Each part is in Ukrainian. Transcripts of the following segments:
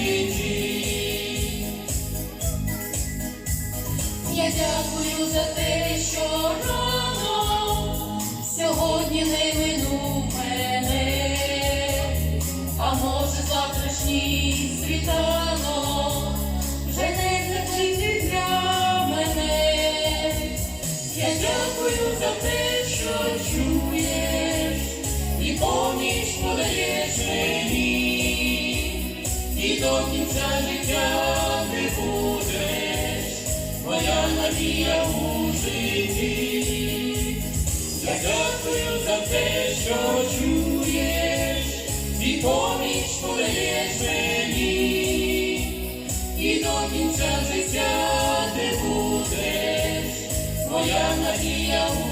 житті. Я дякую за те, що рано сьогодні не минув мене, а може завтрашній світанок вже не закритий для мене. Я дякую за те, що чуєш, і поміч подаєш мені, до кінця життя ти будеш, моя надія у житті. Я дякую за те, що чуєш, і поміч подаєш мені, і до кінця життя ти будеш, моя надія у житті.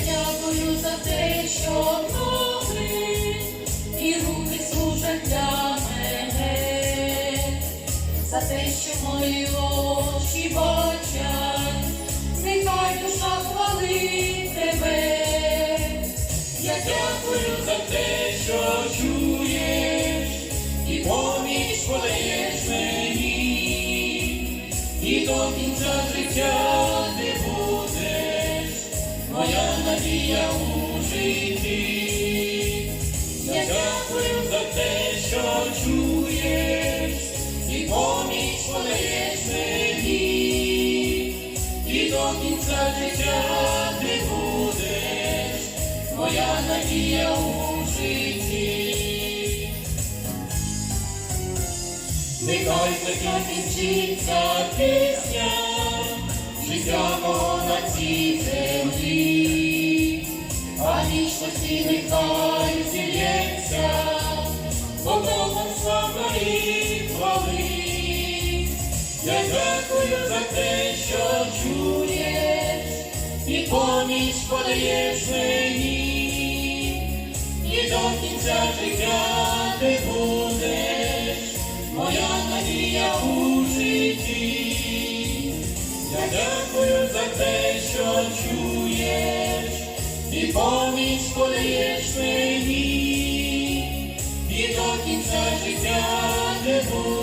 Дякую за те, що ноги і руки служать для мене, за те, що мої очі бачать, нехай душа хвалить тебе. Я дякую за те, що чуєш, і поміч подаєш мені, і до кінця життя моя у житті. Я дякую за те, що чуєш, і поміч подаєш мені, і до кінця життя ти будеш, моя надія у житті. Нехай закінчиться пісня, життя мого вічності нехай зілється, Богом і хвали. Я дякую за те, що чуєш, і поміч подаєш мені, і до кінця життя і поміч подаєш мені, і до кінця життя не будеш,